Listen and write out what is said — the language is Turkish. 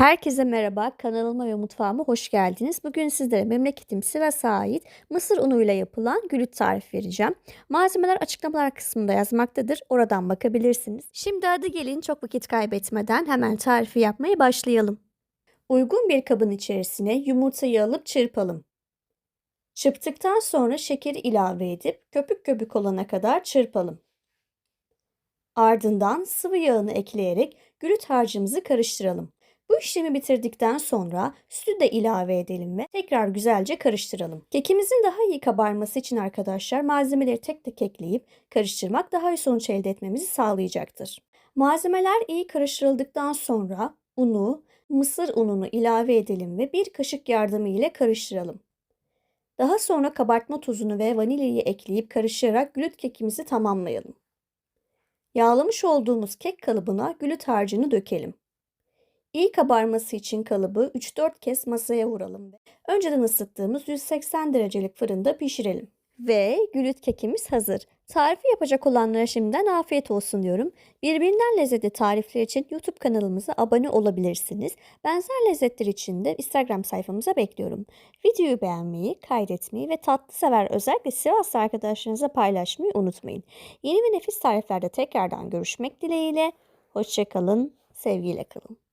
Herkese merhaba, kanalıma ve mutfağıma hoş geldiniz. Bugün sizlere memleketim Sivas'a ait mısır unuyla yapılan gülüt tarifi vereceğim. Malzemeler açıklamalar kısmında yazmaktadır. Oradan bakabilirsiniz. Şimdi hadi gelin çok vakit kaybetmeden hemen tarifi yapmaya başlayalım. Uygun bir kabın içerisine yumurtayı alıp çırpalım. Çırptıktan sonra şekeri ilave edip köpük köpük olana kadar çırpalım. Ardından sıvı yağını ekleyerek gülüt harcımızı karıştıralım. Bu işlemi bitirdikten sonra sütü de ilave edelim ve tekrar güzelce karıştıralım. Kekimizin daha iyi kabarması için arkadaşlar malzemeleri tek tek ekleyip karıştırmak daha iyi sonuç elde etmemizi sağlayacaktır. Malzemeler iyi karıştırıldıktan sonra unu, mısır ununu ilave edelim ve bir kaşık yardımı ile karıştıralım. Daha sonra kabartma tozunu ve vanilyayı ekleyip karıştırarak gülüt kekimizi tamamlayalım. Yağlamış olduğumuz kek kalıbına gülüt harcını dökelim. İyi kabarması için kalıbı 3-4 kez masaya vuralım. Önceden ısıttığımız 180 derecelik fırında pişirelim. Ve gülüt kekimiz hazır. Tarifi yapacak olanlara şimdiden afiyet olsun diyorum. Birbirinden lezzetli tarifler için YouTube kanalımıza abone olabilirsiniz. Benzer lezzetler için de Instagram sayfamıza bekliyorum. Videoyu beğenmeyi, kaydetmeyi ve tatlı sever özellikle Sivaslı arkadaşlarınıza paylaşmayı unutmayın. Yeni ve nefis tariflerde tekrardan görüşmek dileğiyle. Hoşçakalın, sevgiyle kalın.